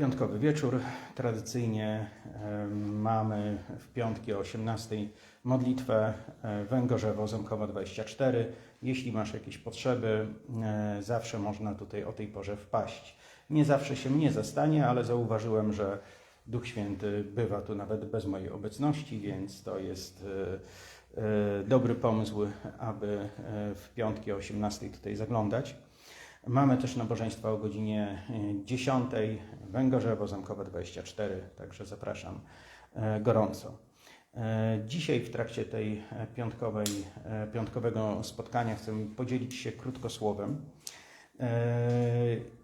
Piątkowy wieczór. Tradycyjnie e, mamy w piątki o 18 modlitwę e, Węgorzewo Ząbkowa 24. Jeśli masz jakieś potrzeby, e, zawsze można tutaj o tej porze wpaść. Nie zawsze się mnie zastanie, ale zauważyłem, że Duch Święty bywa tu nawet bez mojej obecności, więc to jest dobry pomysł, aby w piątki o 18 tutaj zaglądać. Mamy też nabożeństwa o godzinie e, 10 Węgorzewo Zamkowe 24, także zapraszam e, gorąco. E, Dzisiaj w trakcie tej e, piątkowej, piątkowego spotkania chcę podzielić się krótko słowem.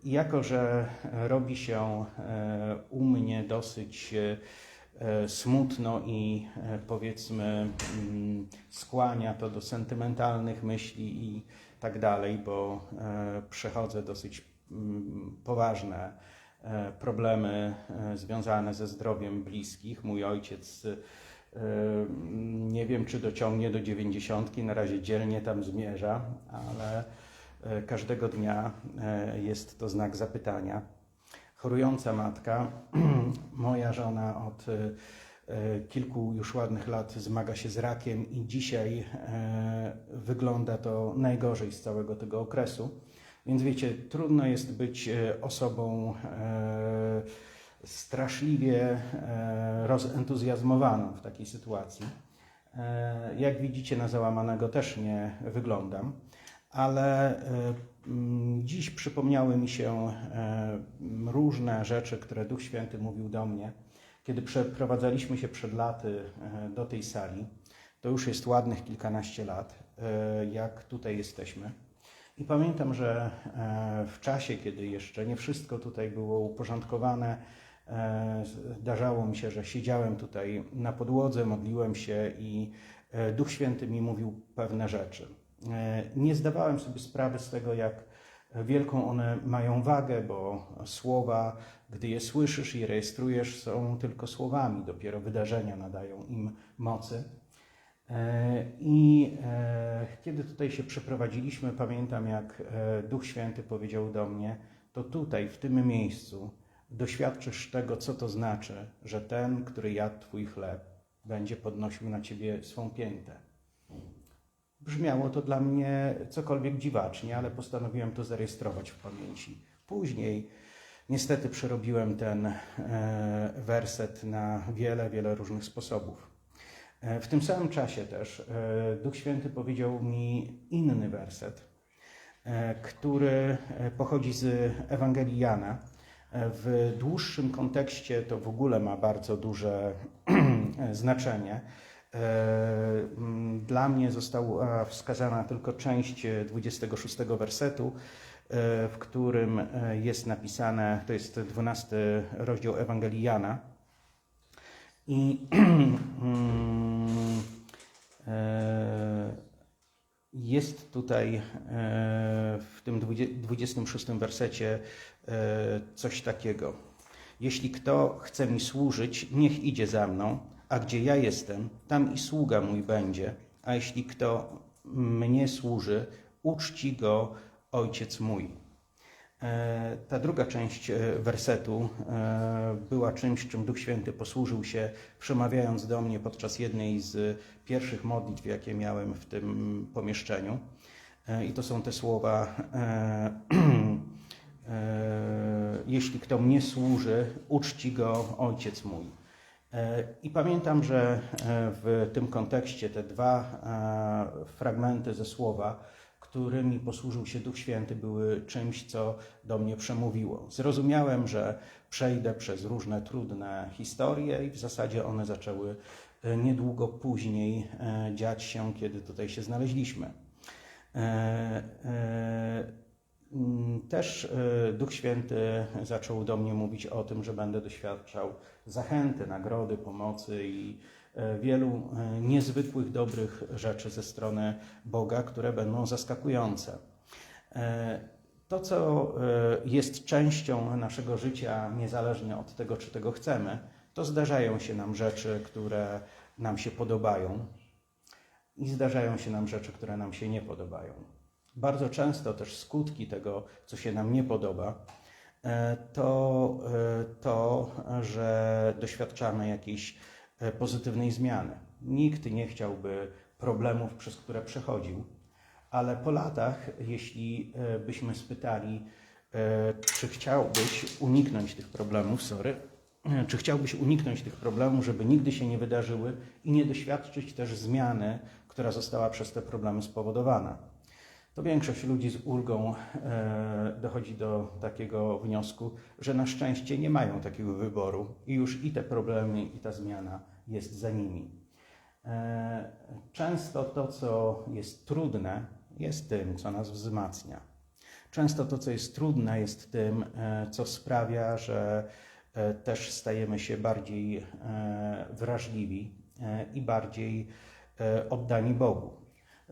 Jako, że robi się u mnie dosyć smutno i powiedzmy mm, skłania to do sentymentalnych myśli i tak dalej, bo e, przechodzę dosyć mm, poważne e, problemy e, związane ze zdrowiem bliskich. Mój ojciec nie wiem, czy dociągnie do dziewięćdziesiątki, na razie dzielnie tam zmierza, ale każdego dnia jest to znak zapytania. Chorująca matka, moja żona od kilku już ładnych lat zmaga się z rakiem i dzisiaj e, wygląda to najgorzej z całego tego okresu. Więc wiecie, trudno jest być e, osobą e, straszliwie e, rozentuzjazmowaną w takiej sytuacji. E, Jak widzicie, na załamanego też nie wyglądam, ale e, dziś przypomniały mi się e, różne rzeczy, które Duch Święty mówił do mnie. Kiedy przeprowadzaliśmy się przed laty e, do tej sali, to już jest ładnych kilkanaście lat, e, jak tutaj jesteśmy. I pamiętam, że e, w czasie, kiedy jeszcze nie wszystko tutaj było uporządkowane, zdarzało mi się, że siedziałem tutaj na podłodze, modliłem się i Duch Święty mi mówił pewne rzeczy. Nie zdawałem sobie sprawy z tego, jak wielką one mają wagę, bo słowa, gdy je słyszysz i rejestrujesz, są tylko słowami, dopiero wydarzenia nadają im mocy. E, I e, kiedy tutaj się przeprowadziliśmy, pamiętam jak e, Duch Święty powiedział do mnie, to tutaj, w tym miejscu, doświadczysz tego, co to znaczy, że ten, który jadł Twój chleb, będzie podnosił na Ciebie swą piętę. Brzmiało to dla mnie cokolwiek dziwacznie, ale postanowiłem to zarejestrować w pamięci. Później niestety przerobiłem ten e, werset na wiele, wiele różnych sposobów. E, W tym samym czasie też e, Duch Święty powiedział mi inny werset, który pochodzi z Ewangelii Jana. W dłuższym kontekście to w ogóle ma bardzo duże znaczenie. E, mm, Dla mnie została wskazana tylko część e, 26 wersetu, e, w którym e, jest napisane, to jest 12 rozdział Ewangelii Jana. I mm, e, jest tutaj e, w tym dwudzie- 26 wersecie e, coś takiego. Jeśli kto chce mi służyć, niech idzie za mną, a gdzie ja jestem, tam i sługa mój będzie. A jeśli kto mnie służy, uczci go ojciec mój. E, Ta druga część e, wersetu e, była czymś, czym Duch Święty posłużył się, przemawiając do mnie podczas jednej z pierwszych modlitw, jakie miałem w tym pomieszczeniu. I to są te słowa: Jeśli kto mnie służy, uczci go ojciec mój. E, I pamiętam, że e, w tym kontekście te dwa e, fragmenty ze słowa, którymi posłużył się Duch Święty, były czymś, co do mnie przemówiło. Zrozumiałem, że przejdę przez różne trudne historie i w zasadzie one zaczęły niedługo później dziać się, kiedy tutaj się znaleźliśmy. Też Duch Święty zaczął do mnie mówić o tym, że będę doświadczał zachęty, nagrody, pomocy i e, wielu e, niezwykłych, dobrych rzeczy ze strony Boga, które będą zaskakujące. E, To, co jest częścią naszego życia, niezależnie od tego, czy tego chcemy, to zdarzają się nam rzeczy, które nam się podobają i zdarzają się nam rzeczy, które nam się nie podobają. Bardzo często też skutki tego, co się nam nie podoba, to e, to, że doświadczamy jakiejś e, pozytywnej zmiany. Nikt nie chciałby problemów, przez które przechodził, ale po latach, jeśli e, byśmy spytali, e, czy chciałbyś uniknąć tych problemów, sorry, e, czy chciałbyś uniknąć tych problemów, żeby nigdy się nie wydarzyły i nie doświadczyć też zmiany, która została przez te problemy spowodowana, to większość ludzi z ulgą e, dochodzi do takiego wniosku, że na szczęście nie mają takiego wyboru i już i te problemy, i ta zmiana jest za nimi. E, Często to, co jest trudne, jest tym, co nas wzmacnia. Często to, co jest trudne, jest tym, e, co sprawia, że też stajemy się bardziej wrażliwi i bardziej oddani Bogu.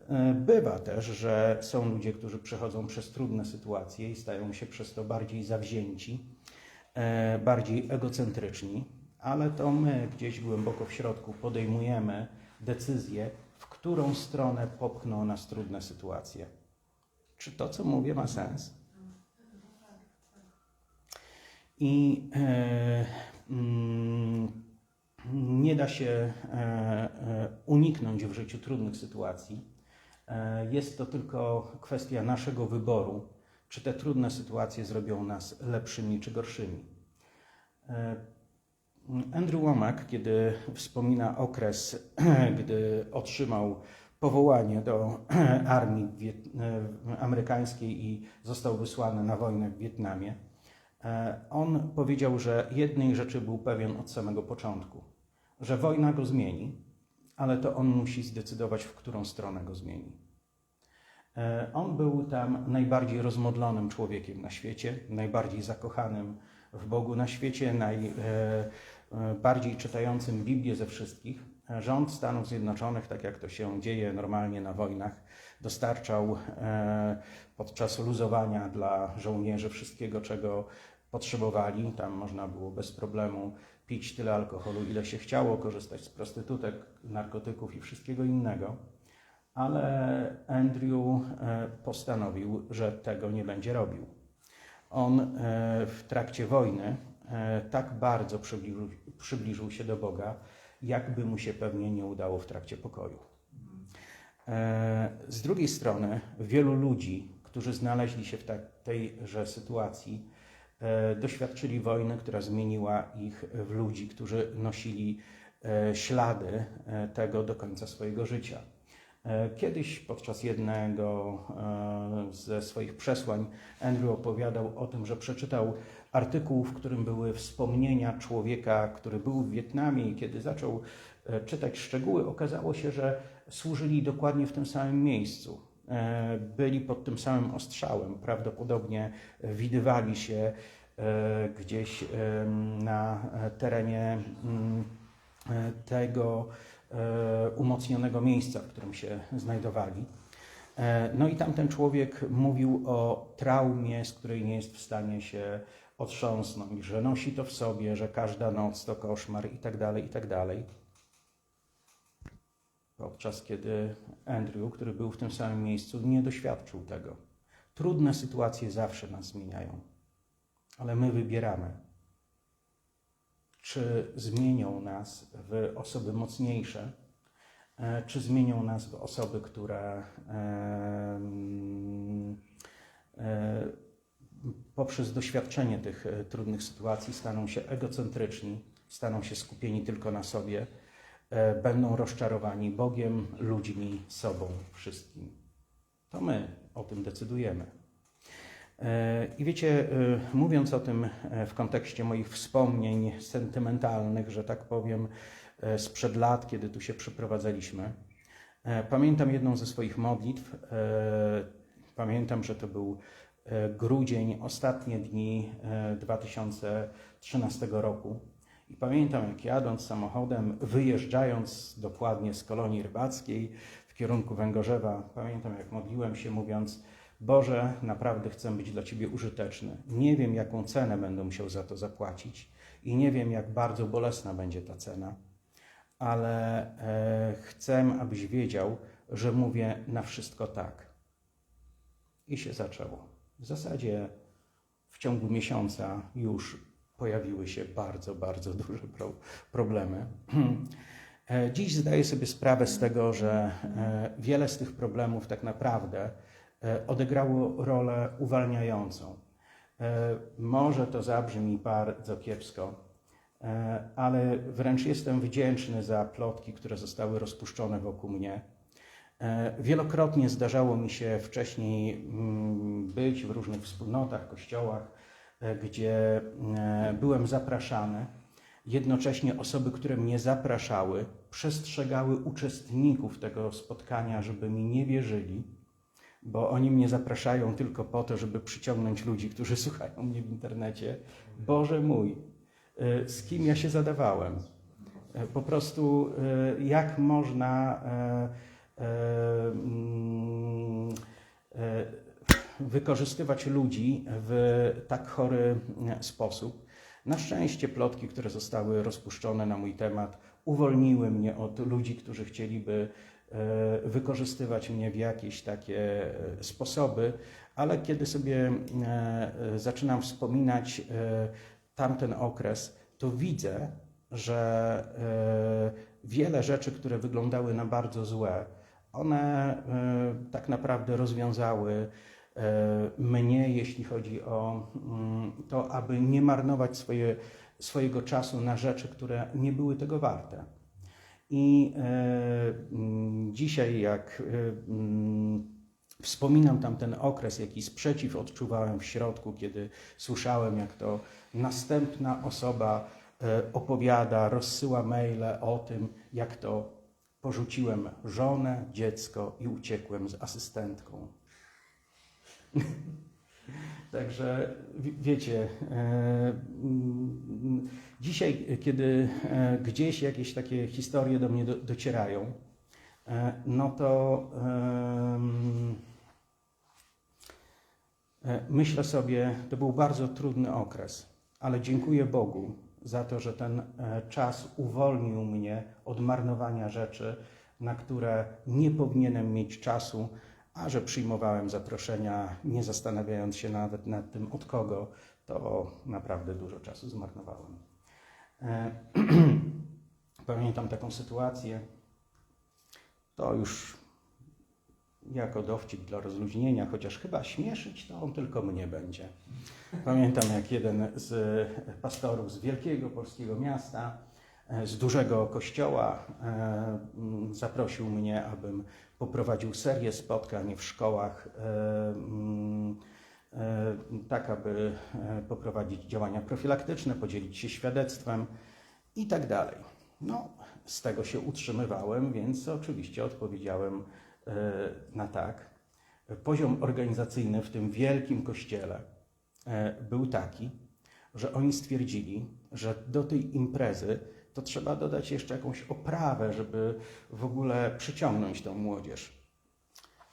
E, Bywa też, że są ludzie, którzy przechodzą przez trudne sytuacje i stają się przez to bardziej zawzięci, e, bardziej egocentryczni, ale to my gdzieś głęboko w środku podejmujemy decyzję, w którą stronę popchną nas trudne sytuacje. Czy to, co mówię, ma sens? I e, mm, nie da się e, e, uniknąć w życiu trudnych sytuacji. E, Jest to tylko kwestia naszego wyboru, czy te trudne sytuacje zrobią nas lepszymi czy gorszymi. E, Andrew Womack, kiedy wspomina okres, gdy otrzymał powołanie do armii e, amerykańskiej i został wysłany na wojnę w Wietnamie, on powiedział, że jednej rzeczy był pewien od samego początku, że wojna go zmieni, ale to on musi zdecydować, w którą stronę go zmieni. E, On był tam najbardziej rozmodlonym człowiekiem na świecie, najbardziej zakochanym w Bogu na świecie, najbardziej czytającym Biblię ze wszystkich. E, Rząd Stanów Zjednoczonych, tak jak to się dzieje normalnie na wojnach, dostarczał e, podczas luzowania dla żołnierzy wszystkiego, czego potrzebowali. Tam można było bez problemu pić tyle alkoholu, ile się chciało, korzystać z prostytutek, narkotyków i wszystkiego innego ale Andrew e, postanowił, że tego nie będzie robił. On e, w trakcie wojny e, tak bardzo przybliżył, przybliżył się do Boga, jakby mu się pewnie nie udało w trakcie pokoju. Z drugiej strony, wielu ludzi, którzy znaleźli się w tejże sytuacji, doświadczyli wojny, która zmieniła ich w ludzi, którzy nosili e, ślady e, tego do końca swojego życia. E, Kiedyś podczas jednego e, ze swoich przesłań Andrew opowiadał o tym, że przeczytał artykuł, w którym były wspomnienia człowieka, który był w Wietnamie i kiedy zaczął e, czytać szczegóły, okazało się, że służyli dokładnie w tym samym miejscu. E, Byli pod tym samym ostrzałem, prawdopodobnie widywali się e, gdzieś em, na e, terenie mm, e, tego e, umocnionego miejsca, w którym się znajdowali. E, No i tamten człowiek mówił o traumie, z której nie jest w stanie się otrząsnąć, że nosi to w sobie, że każda noc to koszmar i tak dalej, i tak dalej. Podczas kiedy Andrew, który był w tym samym miejscu, nie doświadczył tego. Trudne sytuacje zawsze nas zmieniają, ale my wybieramy, czy zmienią nas w osoby mocniejsze, e, czy zmienią nas w osoby, które e, poprzez doświadczenie tych e, trudnych sytuacji staną się egocentryczni, staną się skupieni tylko na sobie, będą rozczarowani Bogiem, ludźmi, sobą, wszystkim. To my o tym decydujemy. E, I wiecie, e, mówiąc o tym e, w kontekście moich wspomnień sentymentalnych, że tak powiem, e, sprzed lat, kiedy tu się przyprowadzaliśmy, e, pamiętam jedną ze swoich modlitw. e, Pamiętam, że to był e, grudzień, ostatnie dni e, 2013 roku. I pamiętam, jak jadąc samochodem, wyjeżdżając dokładnie z kolonii rybackiej w kierunku Węgorzewa, pamiętam, jak modliłem się, mówiąc: Boże, naprawdę chcę być dla Ciebie użyteczny. Nie wiem, jaką cenę będę musiał za to zapłacić i nie wiem, jak bardzo bolesna będzie ta cena, ale e, chcę, abyś wiedział, że mówię na wszystko tak. I się zaczęło. W zasadzie w ciągu miesiąca już pojawiły się bardzo, bardzo duże pro, problemy. E, Dziś zdaję sobie sprawę z tego, że e, wiele z tych problemów tak naprawdę e, odegrało rolę uwalniającą. Może to zabrzmi bardzo kiepsko, ale wręcz jestem wdzięczny za plotki, które zostały rozpuszczone wokół mnie. Wielokrotnie zdarzało mi się wcześniej mm, być w różnych wspólnotach, kościołach, gdzie e, byłem zapraszany. Jednocześnie osoby, które mnie zapraszały, przestrzegały uczestników tego spotkania, żeby mi nie wierzyli, bo oni mnie zapraszają tylko po to, żeby przyciągnąć ludzi, którzy słuchają mnie w internecie. Boże mój, e, z kim ja się zadawałem? E, Po prostu e, jak można e, e, mm, e, wykorzystywać ludzi w tak chory sposób. Na szczęście plotki, które zostały rozpuszczone na mój temat, uwolniły mnie od ludzi, którzy chcieliby e, wykorzystywać mnie w jakieś takie e, sposoby, ale kiedy sobie e, zaczynam wspominać tamten okres, to widzę, że wiele rzeczy, które wyglądały na bardzo złe, one tak naprawdę rozwiązały mnie, jeśli chodzi o mm, to, aby nie marnować swoje, swojego czasu na rzeczy, które nie były tego warte. I e, mm, dzisiaj, jak e, mm, wspominam tamten okres, jaki sprzeciw odczuwałem w środku, kiedy słyszałem, jak to następna osoba e, opowiada, rozsyła maile o tym, jak to porzuciłem żonę, dziecko i uciekłem z asystentką. Także wi- wiecie, e, mm, dzisiaj, kiedy e, gdzieś jakieś takie historie do mnie do, docierają, e, no to myślę sobie, to był bardzo trudny okres, ale dziękuję Bogu za to, że ten czas uwolnił mnie od marnowania rzeczy, na które nie powinienem mieć czasu, a że przyjmowałem zaproszenia, nie zastanawiając się nawet nad tym, od kogo, to naprawdę dużo czasu zmarnowałem. E, Pamiętam taką sytuację, to już jako dowcip dla rozluźnienia, chociaż chyba śmieszyć to on tylko mnie będzie. Pamiętam, jak jeden z pastorów z wielkiego polskiego miasta, z dużego kościoła, e, zaprosił mnie, abym poprowadził serię spotkań w szkołach, e, e, tak aby e, poprowadzić działania profilaktyczne, podzielić się świadectwem i tak dalej. No, z tego się utrzymywałem, więc oczywiście odpowiedziałem e, na tak. Poziom organizacyjny w tym wielkim kościele e, był taki, że oni stwierdzili, że do tej imprezy to trzeba dodać jeszcze jakąś oprawę, żeby w ogóle przyciągnąć tą młodzież.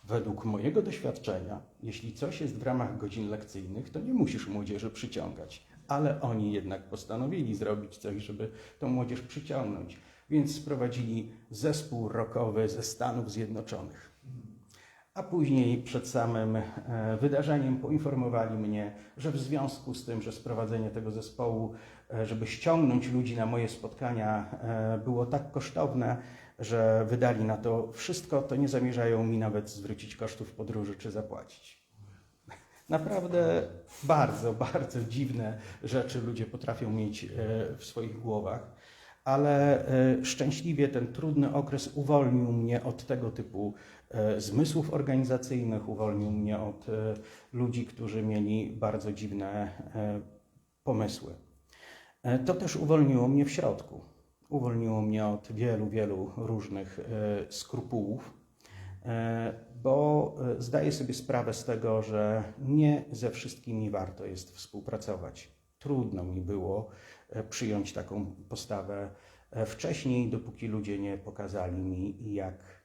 Według mojego doświadczenia, jeśli coś jest w ramach godzin lekcyjnych, to nie musisz młodzieży przyciągać. Ale oni jednak postanowili zrobić coś, żeby tą młodzież przyciągnąć. Więc sprowadzili zespół rockowy ze Stanów Zjednoczonych. A później przed samym e, wydarzeniem poinformowali mnie, że w związku z tym, że sprowadzenie tego zespołu, e, żeby ściągnąć ludzi na moje spotkania, e, było tak kosztowne, że wydali na to wszystko, to nie zamierzają mi nawet zwrócić kosztów podróży czy zapłacić. Naprawdę bardzo, bardzo dziwne rzeczy ludzie potrafią mieć w swoich głowach, ale szczęśliwie ten trudny okres uwolnił mnie od tego typu zmysłów organizacyjnych, uwolnił mnie od e, ludzi, którzy mieli bardzo dziwne e, pomysły. E, To też uwolniło mnie w środku. Uwolniło mnie od wielu, wielu różnych e, skrupułów, e, bo e, zdaję sobie sprawę z tego, że nie ze wszystkimi warto jest współpracować. Trudno mi było e, przyjąć taką postawę e, wcześniej, dopóki ludzie nie pokazali mi, jak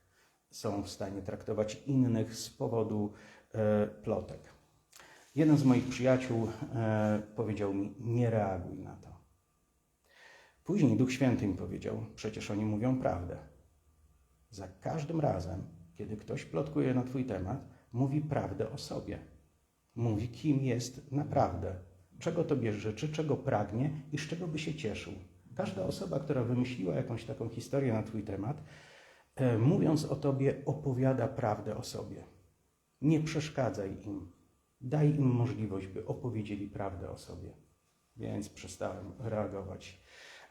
są w stanie traktować innych z powodu e, plotek. Jeden z moich przyjaciół e, powiedział mi: Nie reaguj na to. Później Duch Święty mi powiedział: Przecież oni mówią prawdę. Za każdym razem, kiedy ktoś plotkuje na Twój temat, mówi prawdę o sobie. Mówi, kim jest naprawdę. czego Tobie życzy, czego pragnie i z czego by się cieszył. Każda osoba, która wymyśliła jakąś taką historię na Twój temat, mówiąc o Tobie, opowiada prawdę o sobie. Nie przeszkadzaj im. Daj im możliwość, by opowiedzieli prawdę o sobie. Więc przestałem reagować.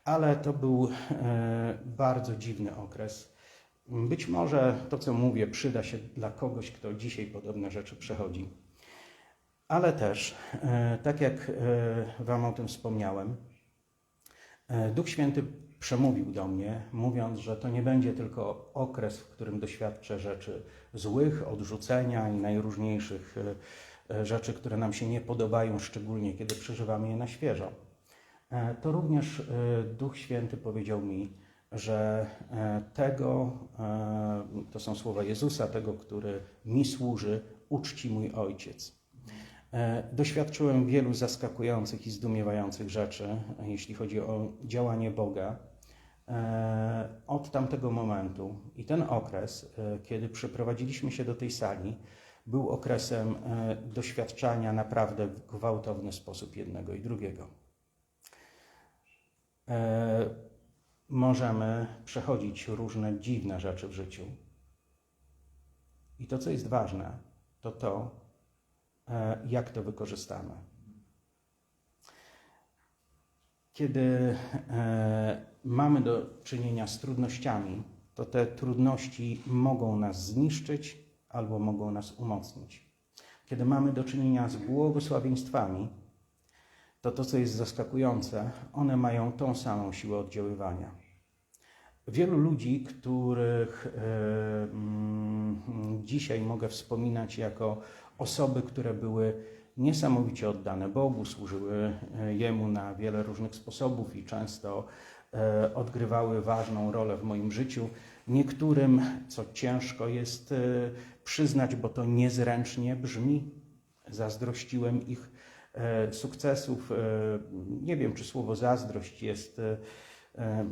Ale to był e, bardzo dziwny okres. Być może to, co mówię, przyda się dla kogoś, kto dzisiaj podobne rzeczy przechodzi. Ale też, e, tak jak e, Wam o tym wspomniałem, e, Duch Święty przemówił do mnie, mówiąc, że to nie będzie tylko okres, w którym doświadczę rzeczy złych, odrzucenia i najróżniejszych e, e, rzeczy, które nam się nie podobają, szczególnie kiedy przeżywamy je na świeżo. E, To również Duch Święty powiedział mi, że tego, to są słowa Jezusa, tego, który mi służy, uczci mój Ojciec. Doświadczyłem wielu zaskakujących i zdumiewających rzeczy, jeśli chodzi o działanie Boga. E, Od tamtego momentu i ten okres, e, kiedy przeprowadziliśmy się do tej sali, był okresem e, doświadczania naprawdę w gwałtowny sposób jednego i drugiego. Możemy przechodzić różne dziwne rzeczy w życiu. I to, co jest ważne, to to, jak to wykorzystamy. Kiedy mamy do czynienia z trudnościami, to te trudności mogą nas zniszczyć albo mogą nas umocnić. Kiedy mamy do czynienia z błogosławieństwami, to to, co jest zaskakujące, one mają tą samą siłę oddziaływania. Wielu ludzi, których e, mm, dzisiaj mogę wspominać jako osoby, które były niesamowicie oddane Bogu, służyły e, Jemu na wiele różnych sposobów i często odgrywały ważną rolę w moim życiu. Niektórym, co ciężko jest e, przyznać, bo to niezręcznie brzmi, zazdrościłem ich e, sukcesów. E, Nie wiem, czy słowo zazdrość jest e, e,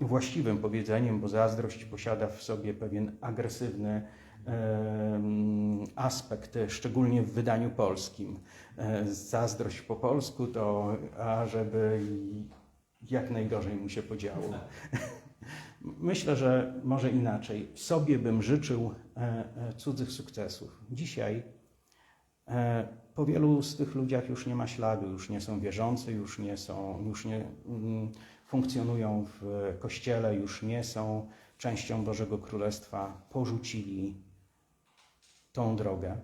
właściwym powiedzeniem, bo zazdrość posiada w sobie pewien agresywny em, aspekt, szczególnie w wydaniu polskim. E, Zazdrość po polsku to, a żeby jak najgorzej mu się podziało. Myślę, że może inaczej. Sobie bym życzył e, e, cudzych sukcesów. Dzisiaj e, po wielu z tych ludziach już nie ma śladu, już nie są wierzący, już nie są, już nie mm, funkcjonują w kościele, już nie są częścią Bożego Królestwa, porzucili tą drogę.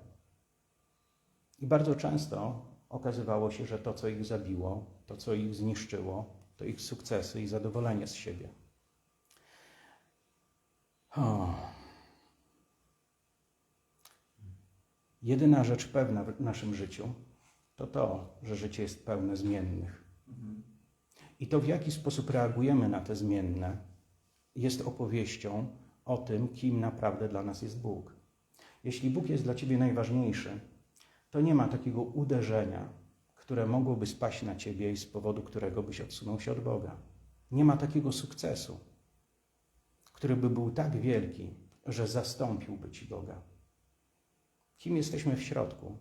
I bardzo często okazywało się, że to, co ich zabiło, to, co ich zniszczyło, to ich sukcesy i zadowolenie z siebie. O. Jedyna rzecz pewna w naszym życiu to to, że życie jest pełne zmiennych. I to, w jaki sposób reagujemy na te zmienne, jest opowieścią o tym, kim naprawdę dla nas jest Bóg. Jeśli Bóg jest dla ciebie najważniejszy, to nie ma takiego uderzenia, które mogłoby spaść na ciebie i z powodu którego byś odsunął się od Boga. Nie ma takiego sukcesu, który by był tak wielki, że zastąpiłby ci Boga. Kim jesteśmy w środku?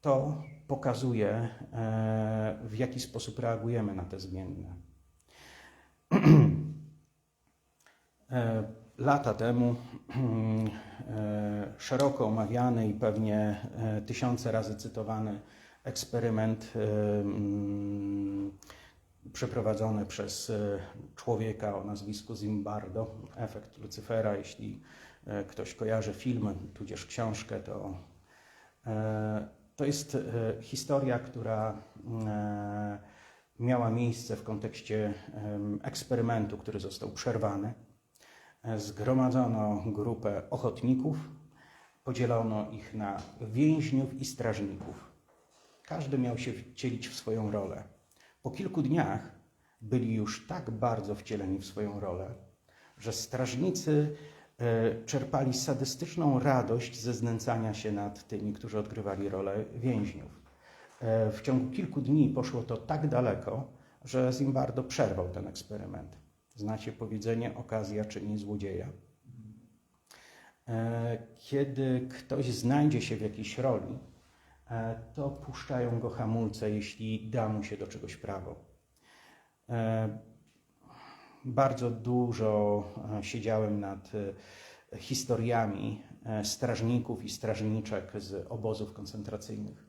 To pokazuje, e, w jaki sposób reagujemy na te zmienne. E, Lata temu e, szeroko omawiany i pewnie tysiące razy cytowany eksperyment przeprowadzony przez e, człowieka o nazwisku Zimbardo, efekt Lucyfera. Jeśli e, ktoś kojarzy film, tudzież książkę, to e, to jest historia, która miała miejsce w kontekście eksperymentu, który został przerwany. Zgromadzono grupę ochotników, podzielono ich na więźniów i strażników. Każdy miał się wcielić w swoją rolę. Po kilku dniach byli już tak bardzo wcieleni w swoją rolę, że strażnicy e, czerpali sadystyczną radość ze znęcania się nad tymi, którzy odgrywali rolę więźniów. E, W ciągu kilku dni poszło to tak daleko, że Zimbardo przerwał ten eksperyment. Znacie powiedzenie, okazja czyni złodzieja. E, Kiedy ktoś znajdzie się w jakiejś roli, to puszczają go hamulce, jeśli da mu się do czegoś prawo. E, Bardzo dużo e, siedziałem nad e, historiami e, strażników i strażniczek z obozów koncentracyjnych.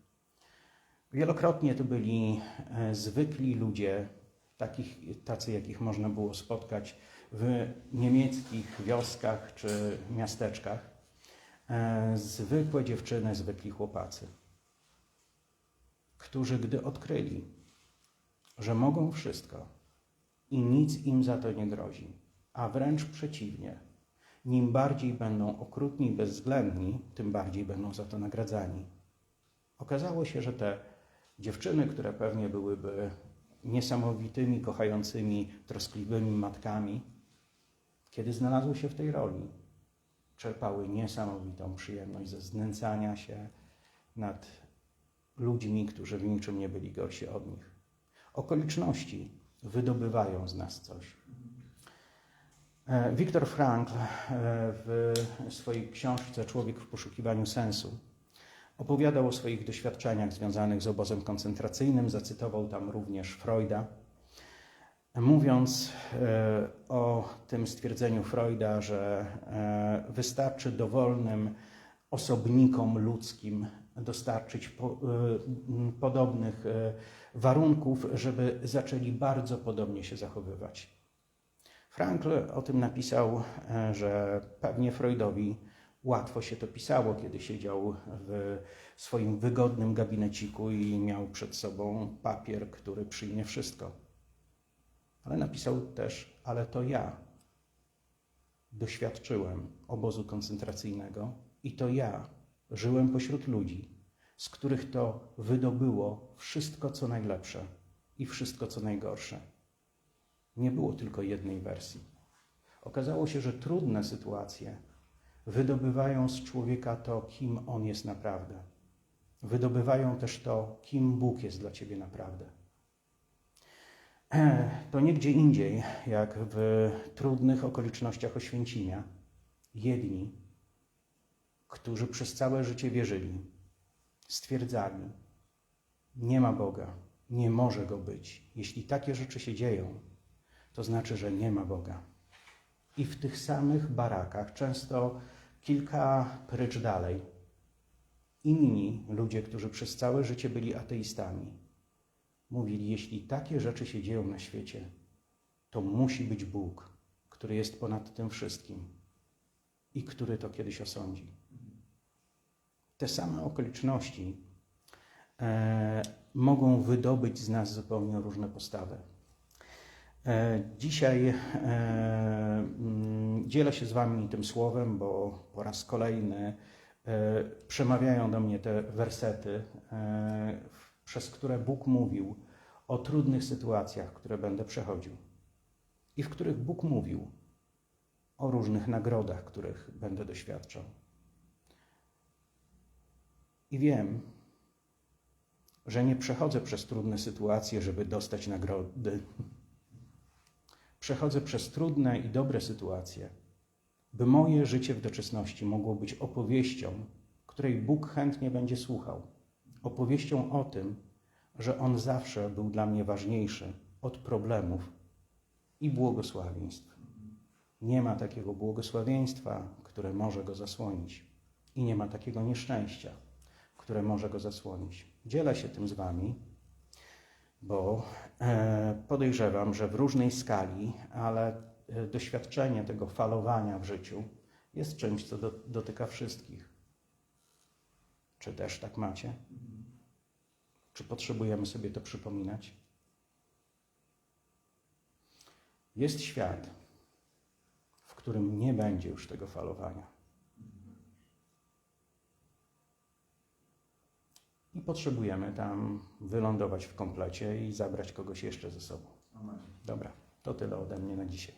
Wielokrotnie to byli e, zwykli ludzie, takich, tacy jakich można było spotkać w niemieckich wioskach czy miasteczkach. E, Zwykłe dziewczyny, zwykli chłopacy, którzy gdy odkryli, że mogą wszystko i nic im za to nie grozi, a wręcz przeciwnie, nim bardziej będą okrutni i bezwzględni, tym bardziej będą za to nagradzani. Okazało się, że te dziewczyny, które pewnie byłyby niesamowitymi, kochającymi, troskliwymi matkami, kiedy znalazły się w tej roli, czerpały niesamowitą przyjemność ze znęcania się nad ludźmi, którzy w niczym nie byli gorsi od nich. Okoliczności wydobywają z nas coś. E, Viktor Frankl e, w swojej książce Człowiek w poszukiwaniu sensu opowiadał o swoich doświadczeniach związanych z obozem koncentracyjnym, zacytował tam również Freuda, mówiąc e, o tym stwierdzeniu Freuda, że wystarczy dowolnym osobnikom ludzkim dostarczyć po, m, podobnych e, warunków, żeby zaczęli bardzo podobnie się zachowywać. Frankl o tym napisał, e, że pewnie Freudowi łatwo się to pisało, kiedy siedział w swoim wygodnym gabineciku i miał przed sobą papier, który przyjmie wszystko. Ale napisał też, ale to ja doświadczyłem obozu koncentracyjnego i to ja żyłem pośród ludzi, z których to wydobyło wszystko, co najlepsze i wszystko, co najgorsze. Nie było tylko jednej wersji. Okazało się, że trudne sytuacje wydobywają z człowieka to, kim on jest naprawdę. Wydobywają też to, kim Bóg jest dla ciebie naprawdę. To nie gdzie indziej, jak w trudnych okolicznościach Oświęcimia, jedni, którzy przez całe życie wierzyli, stwierdzali, nie ma Boga, nie może Go być. Jeśli takie rzeczy się dzieją, to znaczy, że nie ma Boga. I w tych samych barakach, często kilka prycz dalej, inni ludzie, którzy przez całe życie byli ateistami, mówili: Jeśli takie rzeczy się dzieją na świecie, to musi być Bóg, który jest ponad tym wszystkim i który to kiedyś osądzi. Te same okoliczności e, mogą wydobyć z nas zupełnie różne postawy. E, Dzisiaj e, mm, dzielę się z Wami tym słowem, bo po raz kolejny e, przemawiają do mnie te wersety, e, przez które Bóg mówił o trudnych sytuacjach, które będę przechodził i w których Bóg mówił o różnych nagrodach, których będę doświadczał. I wiem, że nie przechodzę przez trudne sytuacje, żeby dostać nagrody. Przechodzę przez trudne i dobre sytuacje, by moje życie w doczesności mogło być opowieścią, której Bóg chętnie będzie słuchał. Opowieścią o tym, że On zawsze był dla mnie ważniejszy od problemów i błogosławieństw. Nie ma takiego błogosławieństwa, które może go zasłonić, i nie ma takiego nieszczęścia, które może go zasłonić. Dzielę się tym z Wami, bo e, podejrzewam, że w różnej skali, ale e, doświadczenie tego falowania w życiu jest czymś, co do, dotyka wszystkich. Czy też tak macie? Czy potrzebujemy sobie to przypominać? Jest świat, w którym nie będzie już tego falowania. I potrzebujemy tam wylądować w komplecie i zabrać kogoś jeszcze ze sobą. Dobra, to tyle ode mnie na dzisiaj.